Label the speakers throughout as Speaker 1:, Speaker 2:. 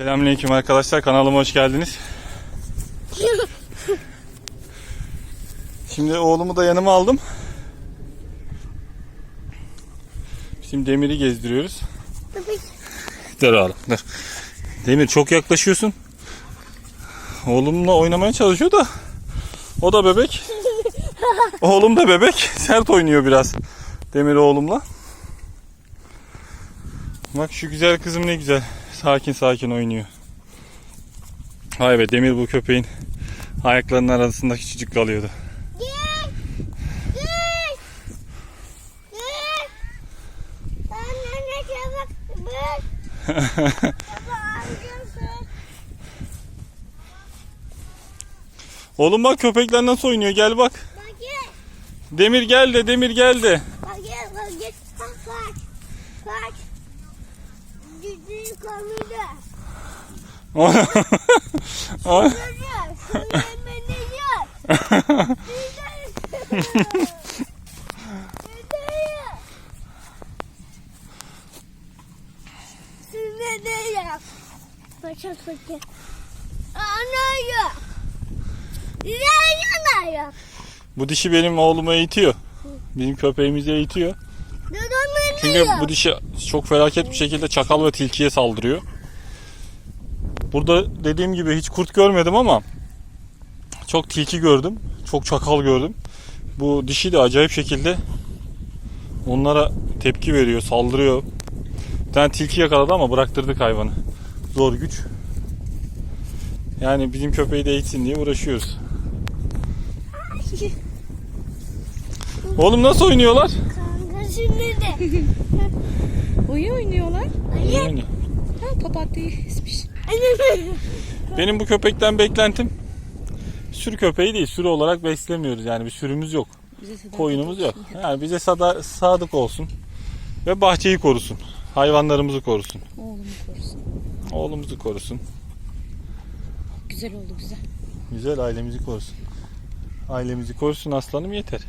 Speaker 1: Selamünaleyküm arkadaşlar kanalıma hoş geldiniz. Şimdi oğlumu da yanıma aldım. Şimdi Demir'i gezdiriyoruz. Dur oğlum dur. Demir çok yaklaşıyorsun. Oğlumla oynamaya çalışıyor da o da bebek. Oğlum da bebek. Sert oynuyor biraz. Demir oğlumla. Bak şu güzel kızım ne güzel. Sakin sakin oynuyor. Vay be Demir bu köpeğin ayaklarının arasında küçücük kalıyordu.
Speaker 2: Gel. Gel. Gel.
Speaker 1: Oğlum bak köpekler nasıl oynuyor gel bak.
Speaker 2: Bak gel.
Speaker 1: Demir gel de Demir gel de.
Speaker 2: Bak gel. Bak gel. Bak kaç. Kaç. Yap? Paşa paşa. Ana ya. Ne yana ya?
Speaker 1: bu dişi benim oğlumu eğitiyor. Bizim köpeğimizi eğitiyor. Çünkü bu dişi çok felaket bir şekilde çakal ve tilkiye saldırıyor. Burada dediğim gibi hiç kurt görmedim ama çok tilki gördüm. Çok çakal gördüm. Bu dişi de acayip şekilde onlara tepki veriyor, saldırıyor. Bir tane tilki yakaladı ama bıraktırdık hayvanı. Zor güç. Yani bizim köpeği de eğitsin diye uğraşıyoruz. Oğlum nasıl oynuyorlar?
Speaker 2: Şimdi de.
Speaker 3: Oyun oynuyorlar.
Speaker 1: Oynuyor.
Speaker 3: Ha papatyayı kesmiş.
Speaker 1: Benim bu köpekten beklentim sürü köpeği değil. Sürü olarak beslemiyoruz. Yani bir sürümüz yok. Koyunumuz yok. Yani bize sada- sadık olsun. Ve bahçeyi korusun. Hayvanlarımızı korusun.
Speaker 3: Oğlumu korusun.
Speaker 1: Oğlumuzu korusun.
Speaker 3: Güzel oldu güzel.
Speaker 1: Güzel ailemizi korusun. Ailemizi korusun aslanım yeter.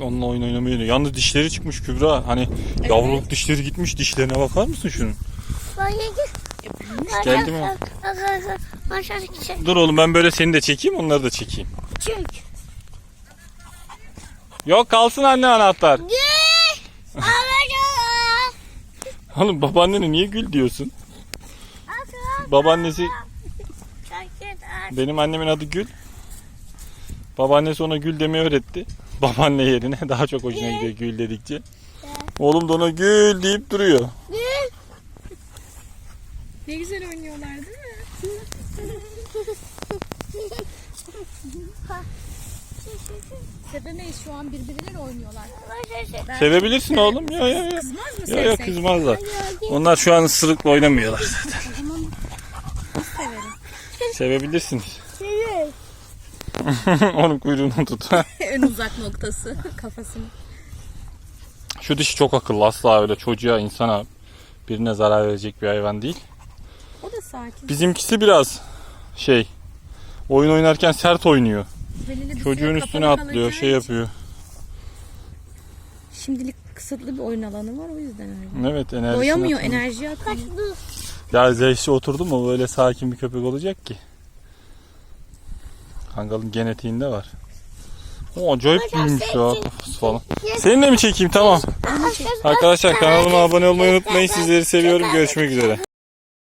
Speaker 1: Onunla oyun oynamayı oynuyor. Yalnız dişleri çıkmış Kübra. Hani yavruluk dişleri gitmiş. Dişlerine bakar mısın şunun?
Speaker 2: Gel.
Speaker 1: Geldi mi?
Speaker 2: Çek.
Speaker 1: Dur oğlum ben böyle seni de çekeyim onları da çekeyim.
Speaker 2: Çek.
Speaker 1: Yok kalsın anne anahtar.
Speaker 2: Alacağım.
Speaker 1: Oğlum babaannene niye gül diyorsun? Babaannesi benim annemin adı Gül. Babaannesi ona Gül demeyi öğretti. Babaanne yerine daha çok hoşuna gidiyor Gül dedikçe. Oğlum da ona Gül deyip duruyor.
Speaker 3: Ne güzel oynuyorlar değil mi? Sevemeyiz şu an birbirleriyle oynuyorlar.
Speaker 1: Sevebilirsin oğlum. Ya ya ya.
Speaker 3: Kızmaz mı
Speaker 1: Ya ya
Speaker 3: sevsek?
Speaker 1: kızmazlar. Onlar şu an ısırıkla oynamıyorlar zaten.
Speaker 3: O zaman severim.
Speaker 1: Sevebilirsiniz. Onun kuyruğunu tut.
Speaker 3: en uzak noktası kafasını.
Speaker 1: Şu dişi çok akıllı. Asla öyle çocuğa, insana birine zarar verecek bir hayvan değil.
Speaker 3: O da sakin.
Speaker 1: Bizimkisi biraz şey oyun oynarken sert oynuyor.
Speaker 3: Belirli
Speaker 1: Çocuğun üstüne atlıyor, şey yapıyor.
Speaker 3: Şimdilik kısıtlı bir oyun alanı var o yüzden öyle.
Speaker 1: Evet enerjisini
Speaker 3: Doyamıyor,
Speaker 1: atıyor.
Speaker 3: enerji atıyor.
Speaker 1: Ya Zeyşi oturdu mu böyle sakin bir köpek olacak ki. Kangalın genetiğinde var. O acayip büyümüş ya kafası falan. Seninle mi çekeyim tamam. Arkadaşlar kanalıma abone olmayı unutmayın. Sizleri seviyorum. Görüşmek üzere.